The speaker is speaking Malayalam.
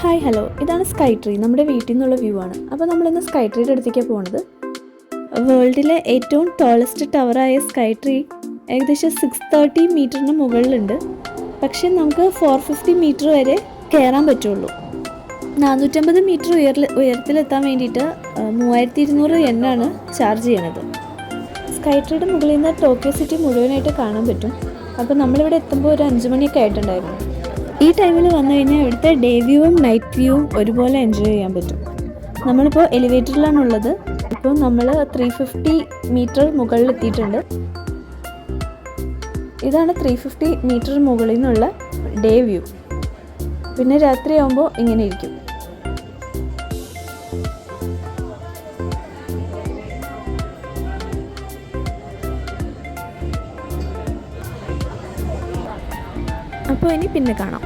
ഹായ് ഹലോ ഇതാണ് സ്കൈ ട്രീ നമ്മുടെ വീട്ടിൽ നിന്നുള്ള വ്യൂ ആണ്. അപ്പോൾ നമ്മളിന്ന് സ്കൈ ട്രീയുടെ അടുത്തേക്കാണ് പോകുന്നത് വേൾഡിലെ ഏറ്റവും ടോളസ്റ്റ് ടവറായ സ്കൈ ട്രീ ഏകദേശം സിക്സ് തേർട്ടി മീറ്ററിന് മുകളിലുണ്ട്. പക്ഷേ നമുക്ക് ഫോർ ഫിഫ്റ്റി മീറ്റർ വരെ കയറാൻ പറ്റുള്ളൂ. നാനൂറ്റമ്പത് മീറ്റർ ഉയർ ഉയരത്തിലെത്താൻ വേണ്ടിയിട്ട് മൂവായിരത്തി ഇരുന്നൂറ് എണ്ണാണ് ചാർജ് ചെയ്യണത്. സ്കൈ ട്രീയുടെ മുകളിൽ നിന്ന് ടോക്കിയോ സിറ്റി മുഴുവനായിട്ട് കാണാൻ പറ്റും. അപ്പോൾ നമ്മളിവിടെ എത്തുമ്പോൾ ഒരു അഞ്ച് മണിയൊക്കെ ആയിട്ടുണ്ടായിരുന്നു. ഈ ടൈമിൽ വന്നു കഴിഞ്ഞാൽ ഇവിടുത്തെ ഡേ വ്യൂവും നൈറ്റ് വ്യൂവും ഒരുപോലെ എൻജോയ് ചെയ്യാൻ പറ്റും. നമ്മളിപ്പോൾ എലിവേറ്ററിലാണ് ഉള്ളത് ഇപ്പോൾ നമ്മൾ ത്രീ ഫിഫ്റ്റി മീറ്റർ മുകളിൽ എത്തിയിട്ടുണ്ട് ഇതാണ് ത്രീ ഫിഫ്റ്റി മീറ്റർ മുകളിൽ നിന്നുള്ള ഡേ വ്യൂ. പിന്നെ രാത്രിയാകുമ്പോൾ ഇങ്ങനെ ഇരിക്കും. അപ്പോൾ ഇനി പിന്നെ കാണാം.